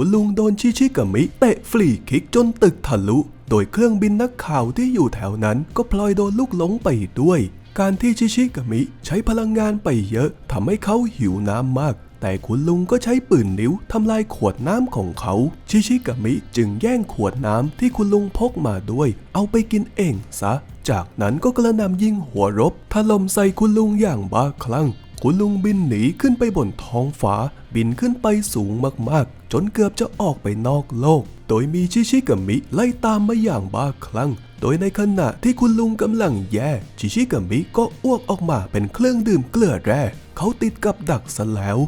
คุณลุงโดนชิชิกามิเตะฟรีคิกจนตึกทะลุ โดยเครื่องบินนักข่าวที่อยู่แถวนั้นก็พลอยโดนลูกหลงไปด้วย การที่ชิชิกามิใช้พลังงานไปเยอะทำให้เขาหิวน้ำมาก แต่คุณลุงก็ใช้ปืนนิ้วทำลายขวดน้ำของเขา ชิชิกามิจึงแย่งขวดน้ำที่คุณลุงพกมาด้วย เอาไปกินเองซะ จากนั้นก็กระนำยิงหัวรบถล่มใส่คุณลุงอย่างบ้าคลั่งคุณลุงบินหนีขึ้นไปบนท้องฟ้า บินขึ้นไปสูงมากๆ จนเกือบจะออกไปนอกโลก โดยมีชิชิกามิไล่ตามมาอย่างบ้าคลั่ง โดยในขณะที่คุณลุงกำลังแย่ ชิชิกามิก็อ้วกออกมาเป็นเครื่องดื่มเกลือแร่ เขาติดกับดักซะแล้ว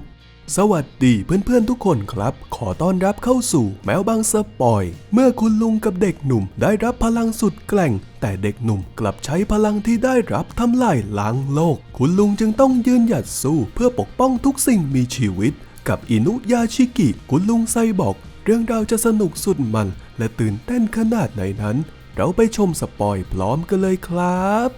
สวัสดีเพื่อนๆทุกคนครับ ขอต้อนรับเข้าสู่แมวบางสปอย เมื่อคุณลุงกับเด็กหนุ่มได้รับพลังสุดแกร่ง แต่เด็กหนุ่มกลับใช้พลังที่ได้รับทำลายล้างโลก คุณลุงจึงต้องยืนหยัดสู้เพื่อปกป้องทุกสิ่งมีชีวิต กับอินุยาชิกิคุณลุงไซบอก เรื่องราวจะสนุกสุดมัน และตื่นเต้นขนาดไหนนั้น เราไปชมสปอยพร้อมกันเลยครับ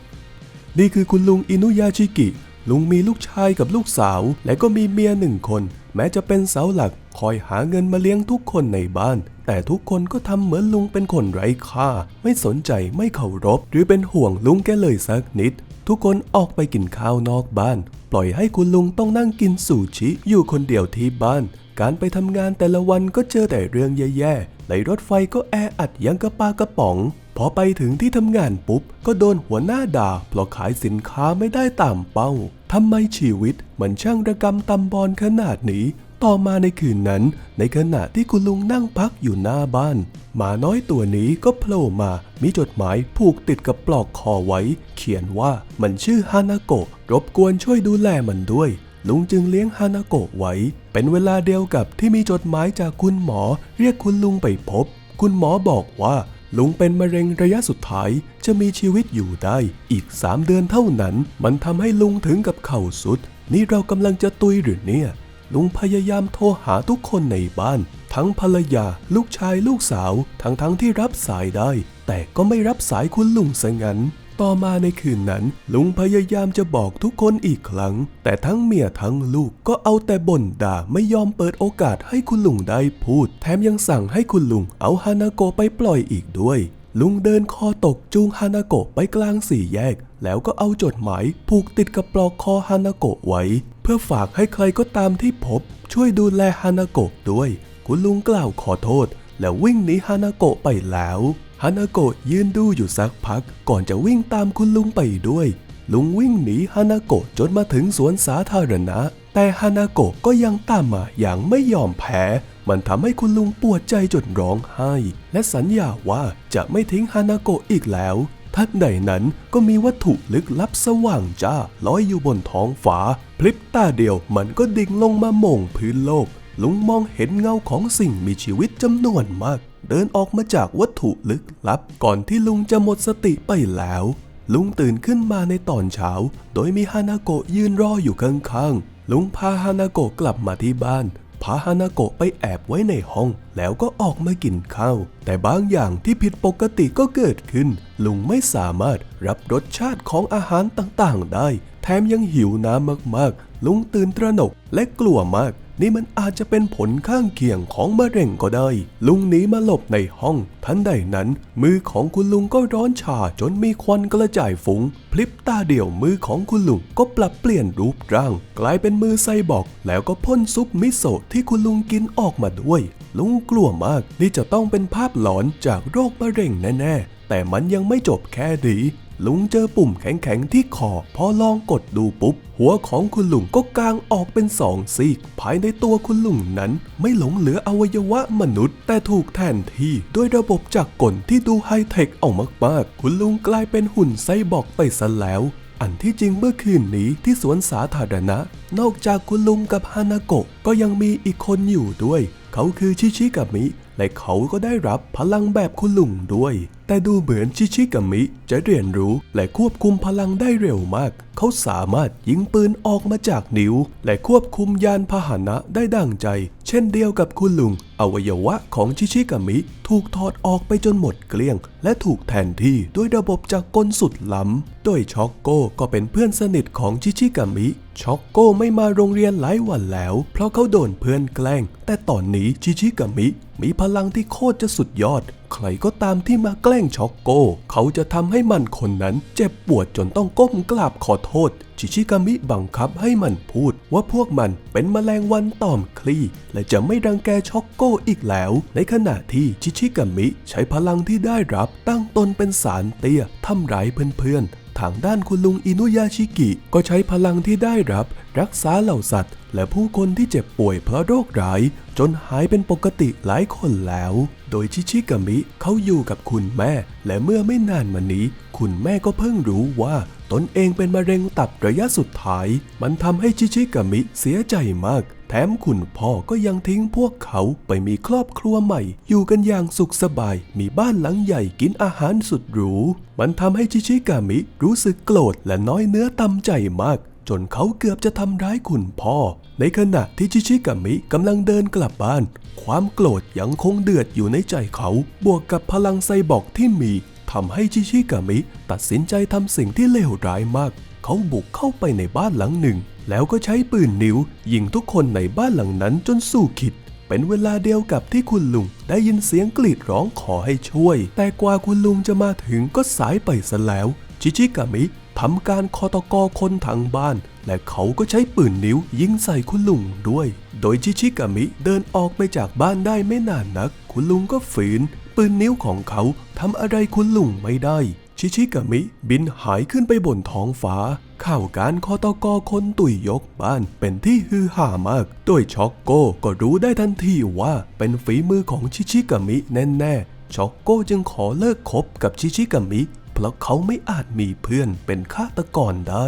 นี่คือคุณลุงอินุยาชิกิ ลุงมีลูกชายกับลูกสาว และก็มีเมียหนึ่งคน แม้จะเป็นเสาหลักคอยหาเงินมาเลี้ยงทุกคนในบ้าน แต่ทุกคนก็ทำเหมือนลุงเป็นคนไร้ค่า ไม่สนใจไม่เคารพ หรือเป็นห่วงลุงแกเลยสักนิด ทุกคนออกไปกินข้าวนอกบ้าน ปล่อยให้คุณลุงต้องนั่งกินซูชิอยู่คนเดียวที่บ้าน การไปทำงานแต่ละวันก็เจอแต่เรื่องแย่ๆในรถไฟก็แออัดยังกระปากระป๋อง พอไปถึงที่ทำงานปุ๊บ ก็โดนหัวหน้าด่าเพราะขายสินค้าไม่ได้ตามเป้าทำไมชีวิตมันช่างระกำตำบอลขนาดนี้ ต่อมาในคืนนั้น ในขณะที่คุณลุงนั่งพักอยู่หน้าบ้าน หมาน้อยตัวนี้ก็โผล่มา มีจดหมายผูกติดกับปลอกคอไว้ เขียนว่ามันชื่อฮานาโกะ รบกวนช่วยดูแลมันด้วย ลุงจึงเลี้ยงฮานาโกะไว้ เป็นเวลาเดียวกับที่มีจดหมายจากคุณหมอ เรียกคุณลุงไปพบ คุณหมอบอกว่าลุงเป็นมะเร็งระยะสุดท้ายจะมีชีวิตอยู่ได้ อีกสามเดือนเท่านั้น มันทำให้ลุงถึงกับเข่าสุด นี่เรากำลังจะตุยหรือเนี่ย ลุงพยายามโทรหาทุกคนในบ้าน ทั้งภรรยา ลูกชายลูกสาว ทั้งทั้งๆที่รับสายได้ แต่ก็ไม่รับสายคุณลุงซะงั้น ต่อมาในคืนนั้น ลุงพยายามจะบอกทุกคนอีกครั้ง แต่ทั้งเมียทั้งลูกก็เอาแต่บ่นด่าไม่ยอมเปิดโอกาสให้คุณลุงได้พูด แถมยังสั่งให้คุณลุงเอาฮานาโกะไปปล่อยอีกด้วยลุงเดินคอตกจูงฮานาโกะไปกลางสี่แยก แล้วก็เอาจดหมายผูกติดกับปลอกคอฮานาโกะไว้ เพื่อฝากให้ใครก็ตามที่พบ ช่วยดูแลฮานาโกะด้วย คุณลุงกล่าวขอโทษ แล้ววิ่งหนีฮานาโกะไปแล้วฮานาโกะยืนดูอยู่สักพัก ก่อนจะวิ่งตามคุณลุงไปด้วย ลุงวิ่งหนีฮานาโกะจนมาถึงสวนสาธารณะ แต่ฮานาโกะก็ยังตามมาอย่างไม่ยอมแพ้ มันทำให้คุณลุงปวดใจจนร้องไห้ และสัญญาว่าจะไม่ทิ้งฮานาโกะอีกแล้ว ทัดใดนั้นก็มีวัตถุลึกลับสว่างจ้าลอยอยู่บนท้องฟ้า พลิบตาเดียวมันก็ดิ่งลงมาหม่งพื้นโลก ลุงมองเห็นเงาของสิ่งมีชีวิตจำนวนมาก เดินออกมาจากวัตถุลึกลับ ก่อนที่ลุงจะหมดสติไปแล้ว ลุงตื่นขึ้นมาในตอนเช้า โดยมีฮานาโกะยืนรออยู่ข้างๆลุงพาฮานาโกะกลับมาที่บ้าน พาฮานาโกะไปแอบไว้ในห้อง แล้วก็ออกมากินข้าว แต่บางอย่างที่ผิดปกติก็เกิดขึ้น ลุงไม่สามารถรับรสชาติของอาหารต่างๆได้ แถมยังหิวน้ำมากๆ ลุงตื่นตระหนกและกลัวมาก นี่มันอาจจะเป็นผลข้างเคียงของมะเร็งก็ได้ ลุงหนีมาหลบในห้อง ทันใดนั้น มือของคุณลุงก็ร้อนชาจนมีควันกระจายฟุง้ง พลิบตาเดียวมือของคุณลุงก็ปรับเปลี่ยนรูปร่าง กลายเป็นมือไซบอร์กแล้วก็พ่นซุปมิโซะที่คุณลุงกินออกมาด้วย ลุงกลัวมากนี่จะต้องเป็นภาพหลอนจากโรคมะเร็งแน่ๆแต่มันยังไม่จบแค่นี้ ลุงเจอปุ่มแข็งๆที่คอพอลองกดดูปุ๊บ หัวของคุณลุงก็กางออกเป็นสองซีก ภายในตัวคุณลุงนั้น ไม่หลงเหลืออวัยวะมนุษย์ แต่ถูกแทนที่ด้วยระบบจักรกลที่ดูไฮเทคเอามากๆ คุณลุงกลายเป็นหุ่นไซบอร์กไปซะแล้วอันที่จริงเมื่อคืนนี้ที่สวนสาธารณะ นอกจากคุณลุงกับฮานาโกะก็ยังมีอีกคนอยู่ด้วย เขาคือชิชิกามิ และเขาก็ได้รับพลังแบบคุณลุงด้วย แต่ดูเหมือนชิชิกามิจะเรียนรู้และควบคุมพลังได้เร็วมาก เขาสามารถยิงปืนออกมาจากนิ้ว และควบคุมยานพาหนะได้ดั่งใจ เช่นเดียวกับคุณลุง อวัยวะของชิชิกามิถูกถอดออกไปจนหมดเกลี้ยง และถูกแทนที่ด้วยระบบจากกลสุดล้ำ โดยช็อกโกก็เป็นเพื่อนสนิทของชิชิกามิ ช็อกโกไม่มาโรงเรียนหลายวันแล้ว เพราะเขาโดนเพื่อนแกล้ง แต่ตอนนี้ชิชิกามิ มีพลังที่โคตรจะสุดยอด ใครก็ตามที่มาแกล้งช็อกโกเขาจะทำให้มันคนนั้นเจ็บปวดจนต้องก้มกราบขอโทษชิชิกามิบังคับให้มันพูดว่าพวกมันเป็นแมลงวันตอมคลีและจะไม่รังแกช็อกโกอีกแล้ว ในขณะที่ชิชิกามิใช้พลังที่ได้รับตั้งตนเป็นสารเตี้ยทำร้ายเพื่อนๆ ทางด้านคุณลุงอินุยาชิกิ ก็ใช้พลังที่ได้รับ รักษาเหล่าสัตว์ และผู้คนที่เจ็บป่วยเพราะโรคร้าย จนหายเป็นปกติหลายคนแล้ว โดยชิชิกามิเขาอยู่กับคุณแม่ และเมื่อไม่นานมานี้ คุณแม่ก็เพิ่งรู้ว่าตนเองเป็นมะเร็งตับระยะสุดท้าย มันทำให้ชิชิกามิเสียใจมาก ถมคุณพ่อก็ยังทิ้งพวกเขาไปมีครอบครัวใหม่ อยู่กันอย่างสุขสบาย มีบ้านหลังใหญ่กินอาหารสุดหรู มันทำให้ชิชิกามิรู้สึกโกรธและน้อยเนื้อต่ำใจมาก จนเขาเกือบจะทำร้ายคุณพ่อ ในขณะที่ชิชิกามิกำลังเดินกลับบ้าน ความโกรธยังคงเดือดอยู่ในใจเขา บวกกับพลังไซบอร์กที่มีทำให้ชิชิกามิ ตัดสินใจทำสิ่งที่เลวร้ายมาก เขาบุกเข้าไปในบ้านหลังหนึ่ง แล้วก็ใช้ปืนนิ้วยิงทุกคนในบ้านหลังนั้นจนสู้ขิด เป็นเวลาเดียวกับที่คุณลุงได้ยินเสียงกรีดร้องขอให้ช่วย แต่กว่าคุณลุงจะมาถึงก็สายไปซะแล้ว ชิชิกามิทำการคอตกอคนทางบ้าน และเขาก็ใช้ปืนนิ้วยิงใส่คุณลุงด้วย โดยชิชิกามิเดินออกไปจากบ้านได้ไม่นานนัก คุณลุงก็ฝืน ปืนนิ้วของเขาทำอะไรคุณลุงไม่ได้ ชิชิกามิบินหายขึ้นไปบนท้องฟ้า ข่าวการคอตกอคนตุยยกบ้านเป็นที่ฮือฮามาก โดยช็อกโกก็รู้ได้ทันทีว่าเป็นฝีมือของชิชิกามิแน่ๆ ช็อกโกจึงขอเลิกคบกับชิชิกามิ เพราะเขาไม่อาจมีเพื่อนเป็นฆาตกรได้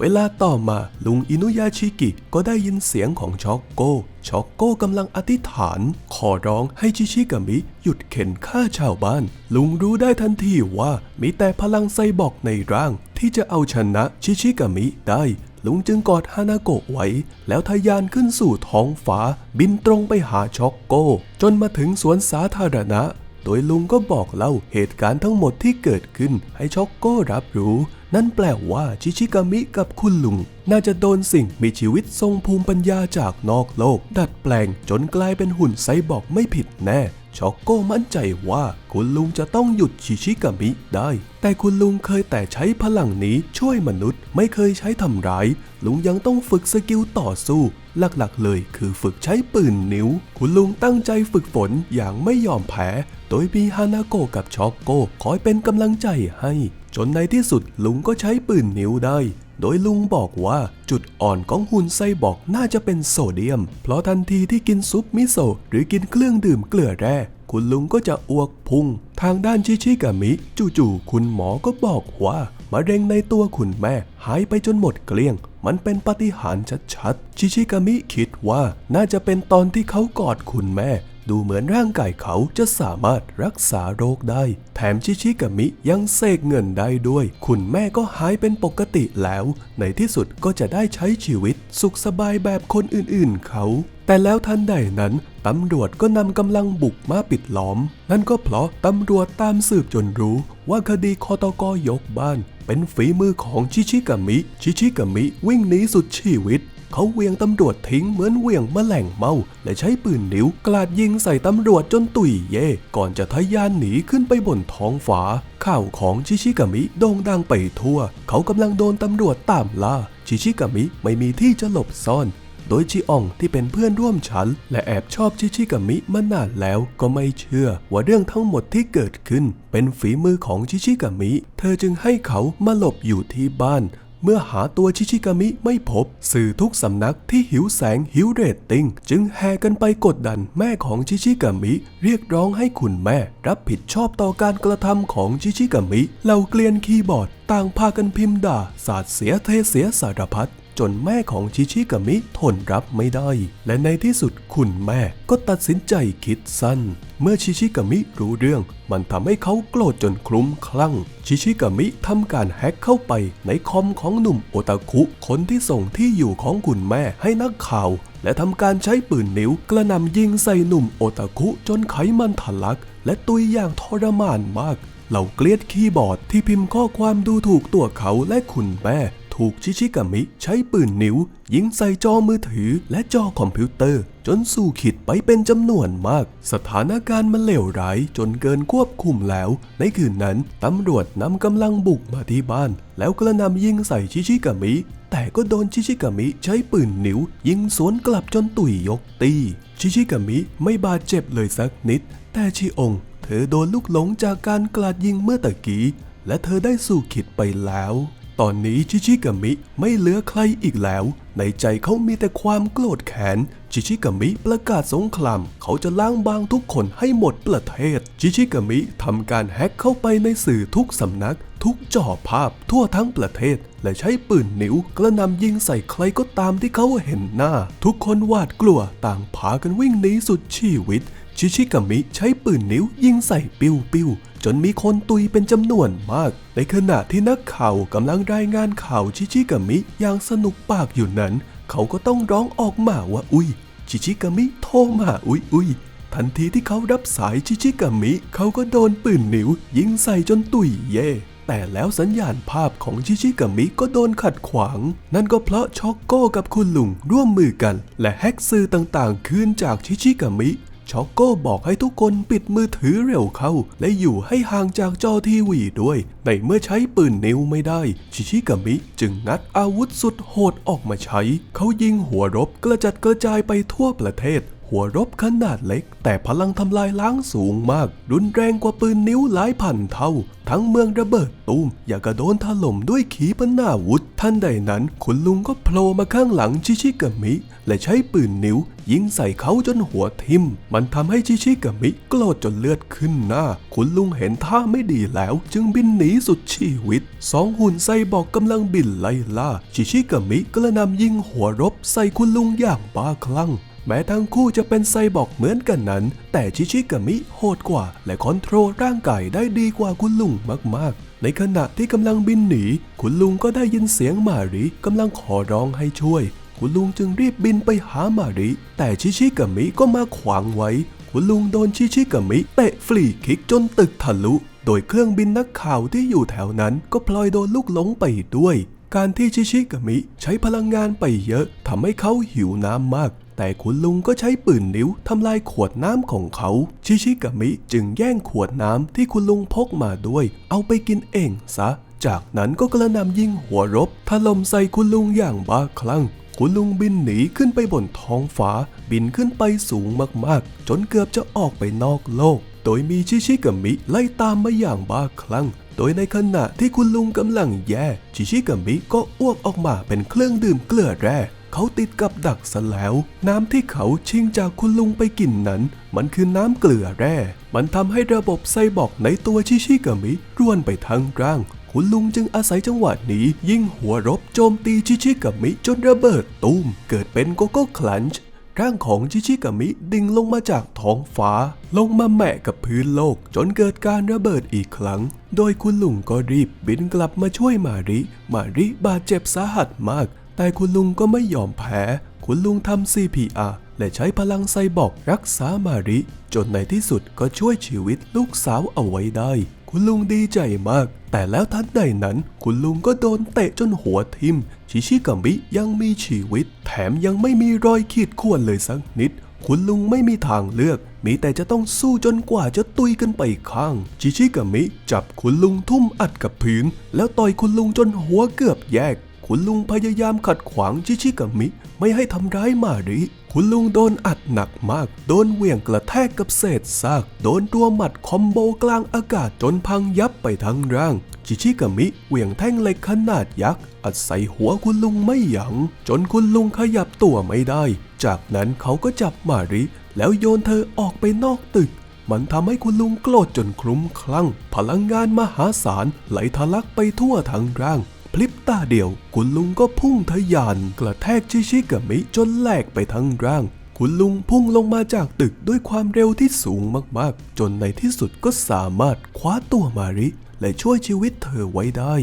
เวลาต่อมาลุงอินุยาชิกิก็ได้ยินเสียงของช็อกโกช็อกโกกำลังอธิษฐาน ขอร้องให้ชิชิกามิ หยุดเข็นฆ่าชาวบ้าน ลุงรู้ได้ทันทีว่ามีแต่พลังไซบอร์กในร่าง ที่จะเอาชนะชิชิกามิได้ ลุงจึงกอดฮานาโกะไว้ แล้วทะยานขึ้นสู่ท้องฟ้า บินตรงไปหาช็อกโกจนมาถึงสวนสาธารณะ โดยลุงก็บอกเล่าเหตุการณ์ทั้งหมดที่เกิดขึ้นให้ช็อกโกรับรู้ นั่นแปลว่าชิชิกามิกับคุณลุง น่าจะโดนสิ่งมีชีวิตทรงภูมิปัญญาจากนอกโลก ดัดแปลงจนกลายเป็นหุ่นไซบอร์กไม่ผิดแน่ช็อกโกมั่นใจว่าคุณลุงจะต้องหยุดชิชิกามิได้ แต่คุณลุงเคยแต่ใช้พลังนี้ช่วยมนุษย์ ไม่เคยใช้ทำร้าย ลุงยังต้องฝึกสกิลต่อสู้ หลักๆเลยคือฝึกใช้ปืนนิ้ว คุณลุงตั้งใจฝึกฝนอย่างไม่ยอมแพ้ โดยมีฮานาโกะกับช็อกโกคอยเป็นกำลังใจให้ จนในที่สุดลุงก็ใช้ปืนนิ้วได้ โดยลุงบอกว่าจุดอ่อนของหุ่นไซบอร์กน่าจะเป็นโซเดียม เพราะทันทีที่กินซุปมิโซะหรือกินเครื่องดื่มเกลือแร่คุณลุงก็จะอ้วกพุ่ง ทางด้านชิชิกามิ จู่ๆคุณหมอก็บอกว่ามะเร็งในตัวคุณแม่หายไปจนหมดเกลี้ยง มันเป็นปาฏิหาริย์ชัดๆ ชิชิกามิคิดว่าน่าจะเป็นตอนที่เขากอดคุณแม่ ดูเหมือนร่างกายเขาจะสามารถรักษาโรคได้ แถมชิชิกามิยังเสกเงินได้ด้วย คุณแม่ก็หายเป็นปกติแล้ว ในที่สุดก็จะได้ใช้ชีวิตสุขสบายแบบคนอื่นๆเขา แต่แล้วทันใดนั้นตำรวจก็นำกำลังบุกมาปิดล้อม นั่นก็เพราะตำรวจตามสืบจนรู้ ว่าคดีคอตกยกบ้าน เป็นฝีมือของชิชิกามิ ชิชิกามิวิ่งหนีสุดชีวิต เขาเวียงตำรวจทิ้งเหมือนเวียงแมลงเมา และใช้ปืนนิ้วกลาดยิงใส่ตำรวจจนตุยเย่ก่อนจะทะยานหนีขึ้นไปบนท้องฟ้าข่าวของชิชิกามิโด่งดังไปทั่ว เขากำลังโดนตำรวจตามล่า ชิชิกามิไม่มีที่จะหลบซ่อนโดยจิอองที่เป็นเพื่อนร่วมชั้น และแอบชอบชิชิกามิมานานแล้วก็ไม่เชื่อว่าเรื่องทั้งหมดที่เกิดขึ้น เป็นฝีมือของชิชิกามิ เธอจึงให้เขามาหลบอยู่ที่บ้าน เมื่อหาตัวชิชิกามิไม่พบ สื่อทุกสำนักที่หิวแสงหิวเรตติ้ง จึงแห่กันไปกดดันแม่ของชิชิกามิ เรียกร้องให้คุณแม่ รับผิดชอบต่อการกระทำของชิชิกามิเหล่าเกลียนคีย์บอร์ด ต่างพากันพิมพ์ด่าสาดเสียเทเสียสารพัด จนแม่ของชิชิกามิทนรับไม่ได้ และในที่สุดคุณแม่ก็ตัดสินใจคิดสั้น เมื่อชิชิกามิรู้เรื่อง มันทำให้เขาโกรธจนคลุ้มคลั่ง ชิชิกามิทำการแฮ็กเข้าไปในคอมของหนุ่มโอตาคุ คนที่ส่งที่อยู่ของคุณแม่ให้นักข่าว และทำการใช้ปืนนิ้วกระหน่ำยิงใส่หนุ่มโอตาคุจนไขมันทะลัก และตุยอย่างทรมานมากเหล่าเกลียดคีย์บอร์ดที่พิมพ์ข้อความดูถูกตัวเขาและคุณแม่ ถูกชิชิกามิใช้ปืนนิ้ว ยิงใส่จอมือถือและจอคอมพิวเตอร์ จนสู่ขีดไปเป็นจำนวนมาก สถานการณ์มันเลวร้ายจนเกินควบคุมแล้ว ในคืนนั้นตำรวจนำกำลังบุกมาที่บ้าน แล้วกระหนำยิงใส่ชิชิกามิ แต่ก็โดนชิชิกามิใช้ปืนนิ้ว ยิงสวนกลับจนตุยยกตีชิชิกามิไม่บาดเจ็บเลยสักนิด แต่ชิองเธอโดนลูกหลงจากการกลาดยิงเมื่อตะกี้และเธอได้สู่ขิดไปแล้ว ตอนนี้ชิชิกามิไม่เหลือใครอีกแล้ว ในใจเขามีแต่ความโกรธแค้นชิชิกามิประกาศสงคราม เขาจะล้างบางทุกคนให้หมดประเทศ ชิชิกามิทำการแฮ็กเข้าไปในสื่อทุกสำนัก ทุกจอภาพทั่วทั้งประเทศ และใช้ปืนนิ้วกระหนำยิงใส่ใครก็ตามที่เขาเห็นหน้า ทุกคนหวาดกลัวต่างพากันวิ่งหนีสุดชีวิต ชิชิกามิใช้ปืนนิ้วยิงใส่ปิ้วปิ้วจนมีคนตุยเป็นจำนวนมาก ในขณะที่นักข่าวกำลังรายงานข่าวชิชิกามิอย่างสนุกปากอยู่นั้น เขาก็ต้องร้องออกมาว่าอุ้ย ชิชิกามิโทรมาอุ้ยอุ้ยทันทีที่เขารับสายชิชิกามิ เขาก็โดนปืนนิ้วยิงใส่จนตุยเย่แต่แล้วสัญญาณภาพของชิชิกามิก็โดนขัดขวาง นั่นก็เพราะช็อกโก้กับคุณลุงร่วมมือกัน และแฮกสื่อต่างๆ คืนจากชิชิกามิ ช็อกโก้บอกให้ทุกคนปิดมือถือเร็วเข้า และอยู่ให้ห่างจากจอทีวีด้วย ในเมื่อใช้ปืนนิ้วไม่ได้ ชิชิกามิจึงงัดอาวุธสุดโหดออกมาใช้ เขายิงหัวรบกระจัดกระจายไปทั่วประเทศ หัวรบขนาดเล็ก แต่พลังทำลายล้างสูงมาก รุนแรงกว่าปืนนิ้วหลายพันเท่า ทั้งเมืองระเบิดตูมอยางกระโดนถล่มด้วยขีปนาวุธท่านใดนั้นคุณลุงก็โผล่มาข้างหลังชิชิกามิ และใช้ปืนนิ้ว ยิงใส่เขาจนหัวทิ่ม มันทำให้ชิชิกามิโกรธจนเลือดขึ้นหน้า คุณลุงเห็นท่าไม่ดีแล้ว จึงบินหนีสุดชีวิต สองหุ่นไซบอกกำลังบินไล่ล่า ชิชิกามิกระนำยิงหัวรบใส่คุณลุงอย่างบ้าคลั่ง แม้ทั้งคู่จะเป็นไซบอร์กเหมือนกันนั้น แต่ชิชิกามิโหดกว่า และคอนโทรลร่างกายได้ดีกว่าคุณลุงมากๆ ในขณะที่กำลังบินหนี คุณลุงก็ได้ยินเสียงมาริกำลังขอร้องให้ช่วย คุณลุงจึงรีบบินไปหามาริ แต่ชิชิกามิก็มาขวางไว้ คุณลุงโดนชิชิกามิเตะฟรีคิกจนตึกทะลุ โดยเครื่องบินนักข่าวที่อยู่แถวนั้นก็พลอยโดนลูกหลงไปด้วย การที่ชิชิกามิใช้พลังงานไปเยอะทำให้เขาหิวน้ำมาก แต่คุณลุงก็ใช้ปืนนิ้วทำลายขวดน้ำของเขา ชิชิกามิจึงแย่งขวดน้ำที่คุณลุงพกมาด้วย เอาไปกินเองซะ จากนั้นก็กระหนำยิงหัวรบถล่มใส่คุณลุงอย่างบ้าคลั่งคุณลุงบินหนีขึ้นไปบนท้องฟ้า บินขึ้นไปสูงมากๆ จนเกือบจะออกไปนอกโลก โดยมีชิชิกามิไล่ตามมาอย่างบ้าคลั่ง โดยในขณะที่คุณลุงกำลังแย่ชิชิกามิก็อ้วกออกมาเป็นเครื่องดื่มเกลือแร่เขาติดกับดักซะแล้ว น้ำที่เขาชิงจากคุณลุงไปกินนั้น มันคือน้ำเกลือแร่ มันทำให้ระบบไซบอร์กในตัวชิชิกามิร่วนไปทั้งร่าง คุณลุงจึงอาศัยจังหวะนี้ ยิงหัวรบโจมตีชิชิกามิจนระเบิดตูม เกิดเป็นโกโก้คลันช์ ร่างของชิชิกามิดิ่งลงมาจากท้องฟ้า ลงมาแมะกับพื้นโลก จนเกิดการระเบิดอีกครั้ง โดยคุณลุงก็รีบบินกลับมาช่วยมาริ มาริบาดเจ็บสาหัสมาก แต่คุณลุงก็ไม่ยอมแพ้ คุณลุงทำ CPR และใช้พลังไซบอร์กรักษามาริ จนในที่สุดก็ช่วยชีวิตลูกสาวเอาไว้ได้ คุณลุงดีใจมาก แต่แล้วทันใดนั้น คุณลุงก็โดนเตะจนหัวทิ่ม ชิชิกัมิยังมีชีวิต แถมยังไม่มีรอยขีดข่วนเลยสักนิด คุณลุงไม่มีทางเลือก มีแต่จะต้องสู้จนกว่าจะตุยกันไปข้าง ชิชิกัมิจับคุณลุงทุ่มอัดกับพื้น แล้วต่อยคุณลุงจนหัวเกือบแยก คุณลุงพยายามขัดขวางชิชิกามิ ไม่ให้ทำร้ายมาริ คุณลุงโดนอัดหนักมาก โดนเหวี่ยงกระแทกกับเศษซาก โดนตัวหมัดคอมโบกลางอากาศจนพังยับไปทั้งร่าง ชิชิกามิเหวี่ยงแท่งเหล็กขนาดยักษ์อัดใส่หัวคุณลุงไม่ยัง้งจนคุณลุงขยับตัวไม่ได้ จากนั้นเขาก็จับมาริ แล้วโยนเธอออกไปนอกตึกมันทำให้คุณลุงโกรธจนคลุ้มคลั่ง พลังงานมหาศาลไหลทะลักไปทั่วทั้งร่าง พลิบตาเดียว คุณลุงก็พุ่งทะยาน กระแทกชิชิกามิจนแหลกไปทั้งร่าง คุณลุงพุ่งลงมาจากตึกด้วยความเร็วที่สูงมากๆ จนในที่สุดก็สามารถคว้าตัวมาริ และช่วยชีวิตเธอไว้ได้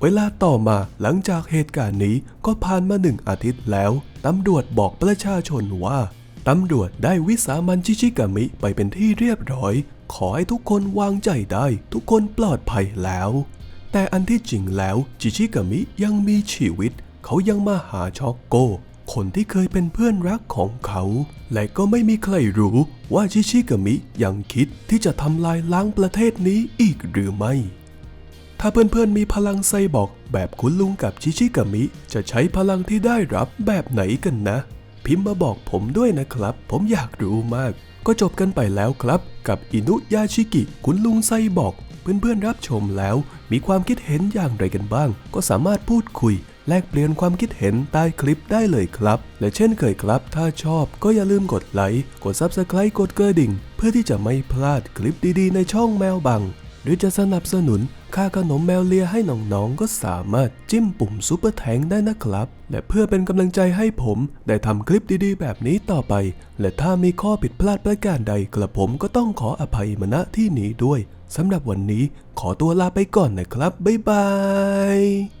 เวลาต่อมาหลังจากเหตุการณ์นี้ก็ผ่านมาหนึ่งอาทิตย์แล้วตำรวจบอกประชาชนว่าตำรวจได้วิสามันชิชิกามิไปเป็นที่เรียบร้อย ขอให้ทุกคนวางใจได้ ทุกคนปลอดภัยแล้ว แต่อันที่จริงแล้วชิชิกามิยังมีชีวิต เขายังมาหาช็อกโก คนที่เคยเป็นเพื่อนรักของเขา และก็ไม่มีใครรู้ว่าชิชิกามิยังคิดที่จะทำลายล้างประเทศนี้อีกหรือไม่ ถ้าเพื่อนๆมีพลังไซบอร์กแบบคุณลุงกับชิชิกามิ จะใช้พลังที่ได้รับแบบไหนกันนะ พิมพ์มาบอกผมด้วยนะครับ ผมอยากรู้มาก ก็จบกันไปแล้วครับ กับอินุยาชิกิคุณลุงไซบอร์ก เพื่อนๆรับชมแล้ว มีความคิดเห็นอย่างไรกันบ้าง ก็สามารถพูดคุย แลกเปลี่ยนความคิดเห็นใต้คลิปได้เลยครับ และเช่นเคยครับ ถ้าชอบก็อย่าลืมกดไลค์กด Subscribe กดกระดิ่ง เพื่อที่จะไม่พลาดคลิปดีๆ ในช่องแมวบัง หรือจะสนับสนุนค่าขนมแมวเลียให้น้องๆก็สามารถจิ้มปุ่มซุปเปอร์แทงได้นะครับ และเพื่อเป็นกำลังใจให้ผมได้ทำคลิปดีๆ แบบนี้ต่อไป และถ้ามีข้อผิดพลาดประการใดกระผมก็ต้องขออภัยมาณที่นี้ด้วยสำหรับวันนี้ขอตัวลาไปก่อนนะครับ บ๊ายบาย